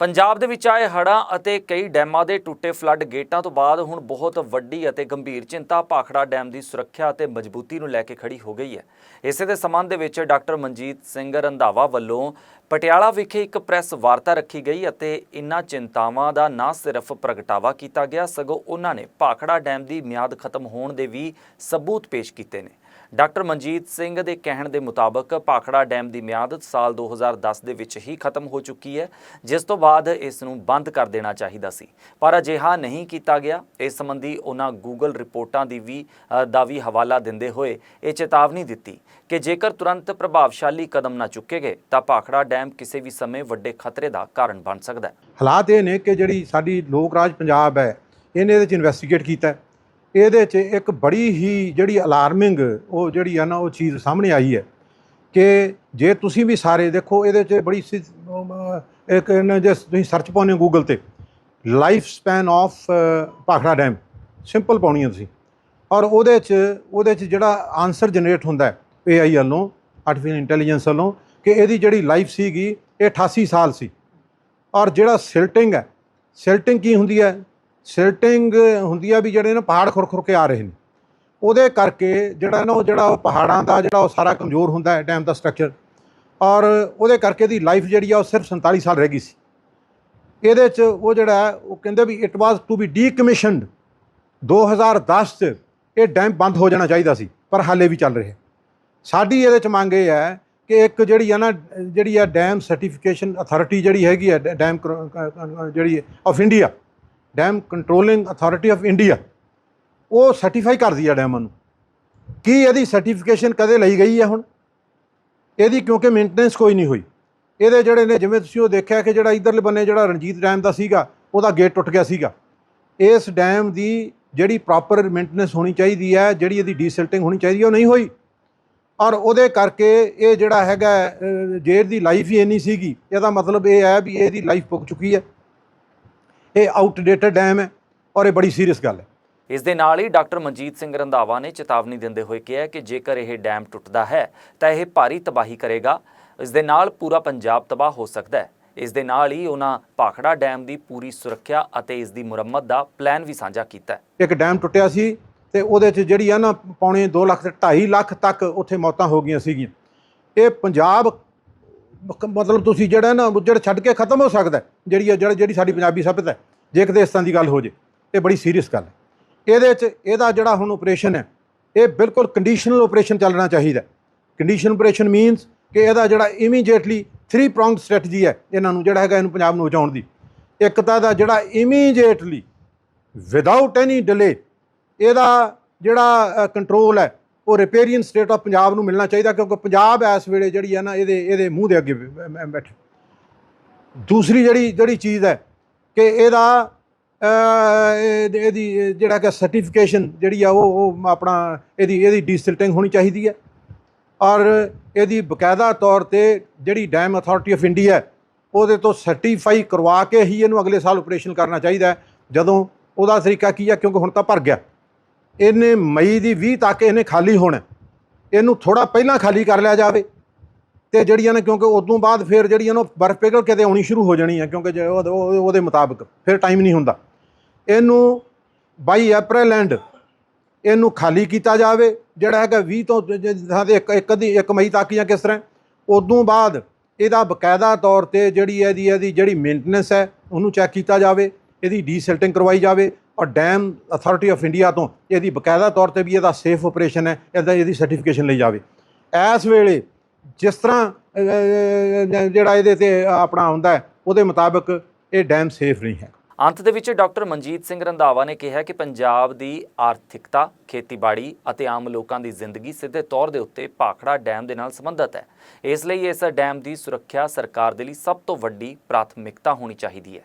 ਪੰਜਾਬ ਦੇ ਵਿੱਚ ਆਏ ਹੜ੍ਹਾਂ ਅਤੇ ਕਈ ਡੈਮਾਂ ਦੇ ਟੁੱਟੇ ਫਲੱਡ ਗੇਟਾਂ ਤੋਂ ਬਾਅਦ ਹੁਣ ਬਹੁਤ ਵੱਡੀ ਅਤੇ ਗੰਭੀਰ ਚਿੰਤਾ ਭਾਖੜਾ ਡੈਮ ਦੀ ਸੁਰੱਖਿਆ ਅਤੇ ਮਜ਼ਬੂਤੀ ਨੂੰ ਲੈ ਕੇ ਖੜੀ ਹੋ ਗਈ ਹੈ। ਇਸੇ ਦੇ ਸੰਬੰਧ ਦੇ ਵਿੱਚ ਡਾਕਟਰ ਮਨਜੀਤ ਸਿੰਘ ਰੰਧਾਵਾ ਵੱਲੋਂ ਪਟਿਆਲਾ ਵਿਖੇ ਇੱਕ ਪ੍ਰੈਸ ਵਾਰਤਾ ਰੱਖੀ ਗਈ ਅਤੇ ਇਨ੍ਹਾਂ ਚਿੰਤਾਵਾਂ ਦਾ ਨਾ ਸਿਰਫ ਪ੍ਰਗਟਾਵਾ ਕੀਤਾ ਗਿਆ, ਸਗੋਂ ਉਹਨਾਂ ਨੇ ਭਾਖੜਾ ਡੈਮ ਦੀ ਮਿਆਦ ਖਤਮ ਹੋਣ ਦੇ ਵੀ ਸਬੂਤ ਪੇਸ਼ ਕੀਤੇ ਨੇ। ਡਾਕਟਰ ਮਨਜੀਤ ਸਿੰਘ ਦੇ ਕਹਿਣ ਦੇ ਮੁਤਾਬਕ ਭਾਖੜਾ ਡੈਮ ਦੀ ਮਿਆਦ ਸਾਲ 2010 ਦੇ ਵਿੱਚ ਹੀ ਖਤਮ ਹੋ ਚੁੱਕੀ ਹੈ, ਜਿਸ ਤੋਂ ਬਾਅਦ ਇਸ ਨੂੰ ਬੰਦ ਕਰ ਦੇਣਾ ਚਾਹੀਦਾ ਸੀ। ਪਰ ਅਜਿਹਾ ਨਹੀਂ ਕੀਤਾ ਗਿਆ। ਇਸ ਸੰਬੰਧੀ ਉਹਨਾਂ ਗੂਗਲ ਰਿਪੋਰਟਾਂ ਦੀ ਵੀ ਦਾ ਵੀ ਹਵਾਲਾ ਦਿੰਦੇ ਹੋਏ ਇਹ ਚੇਤਾਵਨੀ ਦਿੱਤੀ ਕਿ ਜੇਕਰ ਤੁਰੰਤ ਪ੍ਰਭਾਵਸ਼ਾਲੀ ਕਦਮ ਨਾ ਚੁੱਕੇ ਗਏ, ਤਾਂ ਭਾਖੜਾ ਡੈਮ ਕਿਸੇ ਵੀ ਸਮੇਂ ਵੱਡੇ ਖਤਰੇ ਦਾ ਕਾਰਨ ਬਣ ਸਕਦਾ ਹੈ। ਹਾਲਾਤ ਇਹ ਨੇ ਕਿ ਜਿਹੜੀ ਸਾਡੀ ਲੋਕ ਰਾਜ ਪੰਜਾਬ ਹੈ, ਇਹਨੇ ਇਹਦੇ ਚ ਇਨਵੈਸਟੀਗੇਟ ਕੀਤਾ ਇਹਦੇ ਚ ਇੱਕ ਬੜੀ ਹੀ ਜਿਹੜੀ ਅਲਾਰਮਿੰਗ ਉਹ ਜਿਹੜੀ ਆ ਨਾ ਉਹ ਚੀਜ਼ ਸਾਹਮਣੇ ਆਈ ਹੈ ਕਿ ਜੇ ਤੁਸੀਂ ਵੀ ਸਾਰੇ ਦੇਖੋ, ਇਹਦੇ ਚ ਬੜੀ ਸੀ- ਇੱਕ ਨਾ ਜੇ ਤੁਸੀਂ ਸਰਚ ਪਾਉਂਦੇ ਹੋ ਗੂਗਲ ਤੇ lifespan of Bhakra dam simple ਪਾਉਣੀ ਹੈ ਤੁਸੀਂ। ਔਰ ਉਹਦੇ ਚ ਉਹਦੇ ਚ ਜਿਹੜਾ ਆਨਸਰ ਜਨਰੇਟ ਹੁੰਦਾ ਹੈ AI ਵੱਲੋਂ ਆਰਟੀਫੀਸ਼ੀਅਲ ਇੰਟੈਲੀਜੈਂਸ ਵੱਲੋਂ, ਕਿ ਇਹਦੀ ਜਿਹੜੀ ਲਾਈਫ ਸੀਗੀ, ਇਹ 88 ਸਾਲ ਸੀ। ਔਰ ਜਿਹੜਾ ਸਿਲਟਿੰਗ ਹੈ ਸਿਲਟਿੰਗ ਕੀ ਹੁੰਦੀ ਹੈ? ਸਿਲਟਿੰਗ ਹੁੰਦੀ ਹੈ ਵੀ ਜਿਹੜੇ ਨਾ ਪਹਾੜ ਖੁਰਖੁਰ ਕੇ ਆ ਰਹੇ ਨੇ। ਉਹਦੇ ਕਰਕੇ ਜਿਹੜਾ ਨਾ ਉਹ ਜਿਹੜਾ ਉਹ ਪਹਾੜਾਂ ਦਾ ਜਿਹੜਾ ਉਹ ਸਾਰਾ ਕਮਜ਼ੋਰ ਹੁੰਦਾ ਹੈ ਡੈਮ ਦਾ ਸਟਰਕਚਰ ਔਰ ਉਹਦੇ ਕਰਕੇ ਦੀ ਲਾਈਫ ਜਿਹੜੀ ਆ ਉਹ ਸਿਰਫ 47 ਸਾਲ ਰਹਿ ਗਈ ਸੀ। ਇਹਦੇ ਚ ਉਹ ਜਿਹੜਾ ਉਹ ਕਹਿੰਦੇ ਵੀ it was to be decommissioned 2010 ਚ ਇਹ ਡੈਮ ਬੰਦ ਹੋ ਜਾਣਾ ਚਾਹੀਦਾ ਸੀ, ਪਰ ਹਾਲੇ ਵੀ ਚੱਲ ਰਿਹਾ। ਸਾਡੀ ਇਹਦੇ ਚ ਮੰਗ ਇਹ ਹੈ ਕਿ ਇੱਕ ਜਿਹੜੀ ਆ ਨਾ, ਜਿਹੜੀ ਆ ਡੈਮ ਸਰਟੀਫਿਕੇਸ਼ਨ ਅਥਾਰਟੀ ਜਿਹੜੀ ਹੈਗੀ ਹੈ ਡ- ਡੈਮ ਜਿਹੜੀ of India dam controlling authority of India ਉਹ ਸਰਟੀਫਾਈ ਕਰਦੀ ਆ ਡੈਮਾਂ ਨੂੰ। ਕੀ ਇਹਦੀ ਸਰਟੀਫਿਕੇਸ਼ਨ ਕਦੇ ਲਈ ਗਈ ਹੈ ਹੁਣ? ਇਹਦੀ ਕਿਉਂਕਿ ਮੇਨਟੇਨੈਂਸ ਕੋਈ ਨਹੀਂ ਹੋਈ। ਇਹਦੇ ਜਿਹੜੇ ਨੇ, ਜਿਵੇਂ ਤੁਸੀਂ ਉਹ ਦੇਖਿਆ ਕਿ ਜਿਹੜਾ ਇਧਰਲੇ ਬੰਨੇ ਜਿਹੜਾ ਰਣਜੀਤ ਡੈਮ ਦਾ ਸੀਗਾ, ਉਹਦਾ ਗੇਟ ਟੁੱਟ ਗਿਆ ਸੀਗਾ। ਇਸ ਡੈਮ ਦੀ ਜਿਹੜੀ ਪ੍ਰੋਪਰ ਮੇਨਟੇਨੈਂਸ ਹੋਣੀ ਚਾਹੀਦੀ ਹੈ ਜਿਹੜੀ ਇਹਦੀ ਡੀਸਿਲਟਿੰਗ ਹੋਣੀ ਚਾਹੀਦੀ ਉਹ ਨਹੀਂ ਹੋਈ। ਔਰ ਉਹਦੇ ਕਰਕੇ ਇਹ ਜਿਹੜਾ ਹੈਗਾ ਜੇਰ ਦੀ ਲਾਈਫ ਹੀ ਇੰਨੀ ਸੀਗੀ। ਇਹਦਾ ਮਤਲਬ ਇਹ ਹੈ ਵੀ ਇਹਦੀ ਲਾਈਫ ਪੁੱਗ ਚੁੱਕੀ ਹੈ ਇਹ ਆਊਟਡੇਟਡ ਡੈਮ ਹੈ ਔਰ ਇਹ ਬੜੀ ਸੀਰੀਅਸ ਗੱਲ ਹੈ। ਇਸ ਦੇ ਨਾਲ ਹੀ ਡਾਕਟਰ ਮਨਜੀਤ ਸਿੰਘ ਰੰਧਾਵਾ ਨੇ ਚੇਤਾਵਨੀ ਦਿੰਦੇ ਹੋਏ ਕਿਹਾ ਕਿ ਜੇਕਰ ਇਹ ਡੈਮ ਟੁੱਟਦਾ ਹੈ ਤਾਂ ਇਹ ਭਾਰੀ ਤਬਾਹੀ ਕਰੇਗਾ। ਇਸ ਦੇ ਨਾਲ ਪੂਰਾ ਪੰਜਾਬ ਤਬਾਹ ਹੋ ਸਕਦਾ ਹੈ। ਇਸ ਦੇ ਨਾਲ ਹੀ ਉਹਨਾਂ ਭਾਖੜਾ ਡੈਮ ਦੀ ਪੂਰੀ ਸੁਰੱਖਿਆ ਅਤੇ ਇਸ ਦੀ ਮੁਰੰਮਤ ਦਾ ਪਲਾਨ ਵੀ ਸਾਂਝਾ ਕੀਤਾ ਹੈ। ਇੱਕ ਡੈਮ ਟੁੱਟਿਆ ਸੀ ਤੇ ਉਹਦੇ 'ਚ ਜਿਹੜੀ ਆ ਨਾ ਪੌਣੇ 2 ਲੱਖ ਤੇ 2.5 ਲੱਖ ਤੱਕ ਉੱਥੇ ਮੌਤਾਂ ਹੋ ਗਈਆਂ ਸੀਗੀਆਂ। ਇਹ ਪੰਜਾਬ ਮ- ਮਤਲਬ ਤੁਸੀਂ ਜਿਹੜਾ ਨਾ ਉੱਜੜ ਛੱਡ ਕੇ ਖਤਮ ਹੋ ਸਕਦਾ ਹੈ। ਜਿਹੜੀ ਆ- ਜਿਹੜਾ, ਜਿਹੜੀ ਸਾਡੀ ਪੰਜਾਬੀ ਸਭਿਅਤਾ ਹੈ, ਜੇ ਕਿਤੇ ਇਸ ਤਰ੍ਹਾਂ ਦੀ ਗੱਲ ਹੋ ਜੇ, ਇਹ ਬੜੀ ਸੀਰੀਅਸ ਗੱਲ ਹੈ ਇਹਦੇ 'ਚ ਇਹਦਾ ਜਿਹੜਾ ਹੁਣ ਆਪਰੇਸ਼ਨ ਹੈ, ਇਹ ਬਿਲਕੁਲ ਕੰਡੀਸ਼ਨਲ ਆਪਰੇਸ਼ਨ ਚੱਲਣਾ ਚਾਹੀਦਾ ਕੰਡੀਸ਼ਨ ਆਪਰੇਸ਼ਨ ਮੀਨਸ ਕਿ ਇਹਦਾ ਜਿਹੜਾ ਇਮੀਡੀਏਟਲੀ 3 ਪ੍ਰੋਂਗਡ ਸਟ੍ਰੈਟਜੀ ਹੈ, ਇਹਨਾਂ ਨੂੰ ਜਿਹੜਾ ਹੈਗਾ ਇਹਨੂੰ ਪੰਜਾਬ ਨੂੰ ਬਚਾਉਣ ਦੀ ਇੱਕ ਤਾਂ ਦਾ ਜਿਹੜਾ ਇਮੀਡੀਏਟਲੀ ਵਿਦਆਊਟ ਐਨੀ ਡਿਲੇ ਇਹਦਾ ਜਿਹੜਾ ਕੰਟਰੋਲ ਹੈ ਉਹ ਰਿਪੇਰੀਅਨ ਸਟੇਟ ਆਫ ਪੰਜਾਬ ਨੂੰ ਮਿਲਣਾ ਚਾਹੀਦਾ ਕਿਉਂਕਿ ਪੰਜਾਬ ਇਸ ਵੇਲੇ ਜਿਹੜੀ ਹੈ ਨਾ ਇਹਦੇ ਇਹਦੇ ਮੂੰਹ ਦੇ ਅੱਗੇ ਬੈ- ਬੈ- ਬੈਠੇ। ਦੂਸਰੀ ਜਿਹੜੀ ਜਿਹੜੀ ਚੀਜ਼ ਹੈ ਕਿ ਇਹਦਾ ਇਹਦੀ, ਜਿਹੜਾ ਕਿ ਸਰਟੀਫਿਕੇਸ਼ਨ ਜਿਹੜੀ ਆ ਉਹ ਉਹ ਆਪਣਾ ਇਹਦੀ ਇਹਦੀ ਡੀਸਿਲਟਿੰਗ ਹੋਣੀ ਚਾਹੀਦੀ ਹੈ। ਔਰ ਇਹਦੀ ਬਕਾਇਦਾ ਤੌਰ ਤੇ ਜਿਹੜੀ ਡੈਮ ਅਥਾਰਟੀ ਆਫ ਇੰਡੀਆ ਉਹਦੇ ਤੋਂ ਸਰਟੀਫਾਈ ਕਰਵਾ ਕੇ ਹੀ ਇਹਨੂੰ ਅਗਲੇ ਸਾਲ ਆਪਰੇਸ਼ਨ ਕਰਨਾ ਚਾਹੀਦਾ ਜਦੋਂ ਉਹਦਾ ਤਰੀਕਾ ਕੀ ਹੈ, ਕਿਉਂਕਿ ਹੁਣ ਤਾਂ ਭਰ ਗਿਆ। ਇਹਨੇ ਮਈ ਦੀ 20 ਤੱਕ ਇਹਨੇ ਖਾਲੀ ਹੋਣਾ। ਇਹਨੂੰ ਥੋੜਾ ਪਹਿਲਾਂ ਖਾਲੀ ਕਰ ਲਿਆ ਜਾਵੇ। ਤੇ ਜਿਹੜੀਆਂ ਨੇ ਕਿਉਂਕਿ ਉਦੋਂ ਬਾਅਦ ਫਿਰ ਜਿਹੜੀਆਂ ਨੇ ਉਹ ਬਰਫ਼ ਪਿਘਲ ਕੇ ਤੇ ਆਉਣੀ ਸ਼ੁਰੂ ਹੋ ਜਾਣੀ ਹੈ ਕਿਉਂਕਿ ਜੇ ਉਹਦੇ ਮੁਤਾਬਕ ਫਿਰ ਟਾਈਮ ਨਹੀਂ ਹੁੰਦਾ। ਇਹਨੂੰ 22 ਅਪ੍ਰੈਲ ਐਂਡ ਇਹਨੂੰ ਖਾਲੀ ਕੀਤਾ ਜਾਵੇ, ਜਿਹੜਾ ਹੈਗਾ 20 ਤੋਂ ਜਿੱਦਾਂ ਦੇ ਇੱਕ ਇੱਕ ਦੀ 1 ਮਈ ਤੱਕ ਜਾਂ ਕਿਸ ਤਰ੍ਹਾਂ। ਉਦੋਂ ਬਾਅਦ ਇਹਦਾ ਬਕਾਇਦਾ ਤੌਰ ਤੇ ਜਿਹੜੀ ਇਹਦੀ ਇਹਦੀ ਜਿਹੜੀ ਮੇਨਟੇਨੈਂਸ ਹੈ, ਉਹਨੂੰ ਚੈੱਕ ਕੀਤਾ ਜਾਵੇ। ਇਹਦੀ ਡੀਸਿਲਟਿੰਗ ਕਰਵਾਈ ਜਾਵੇ। ਔਰ ਡੈਮ ਅਥਾਰਟੀ ਆਫ ਇੰਡੀਆ ਤੋਂ ਇਹਦੀ ਬਕਾਇਦਾ ਤੌਰ ਤੇ ਵੀ ਇਹਦਾ ਸੇਫ ਆਪਰੇਸ਼ਨ ਹੈ, ਇਹਦਾ ਇਹਦੀ ਸਰਟੀਫਿਕੇਸ਼ਨ ਲਈ ਜਾਵੇ। ਇਸ ਵੇਲੇ ਜਿਸ ਤਰ੍ਹਾਂ ਜਿਹੜਾ ਇਹਦੇ ਤੇ ਆਪਣਾ ਹੁੰਦਾ ਉਹਦੇ ਮੁਤਾਬਕ ਇਹ ਡੈਮ ਸੇਫ ਨਹੀਂ ਹੈ। ਅੰਤ ਦੇ ਵਿੱਚ ਡਾਕਟਰ ਮਨਜੀਤ ਸਿੰਘ ਰੰਧਾਵਾ ਨੇ ਕਿਹਾ ਕਿ ਪੰਜਾਬ ਦੀ ਆਰਥਿਕਤਾ, ਖੇਤੀਬਾੜੀ ਅਤੇ ਆਮ ਲੋਕਾਂ ਦੀ ਜ਼ਿੰਦਗੀ ਸਿੱਧੇ ਤੌਰ ਦੇ ਉੱਤੇ ਭਾਖੜਾ ਡੈਮ ਦੇ ਨਾਲ ਸੰਬੰਧਿਤ ਹੈ। ਇਸ ਲਈ ਇਸ ਡੈਮ ਦੀ ਸੁਰੱਖਿਆ ਸਰਕਾਰ ਦੇ ਲਈ ਸਭ ਤੋਂ ਵੱਡੀ ਪ੍ਰਾਥਮਿਕਤਾ ਹੋਣੀ ਚਾਹੀਦੀ ਹੈ।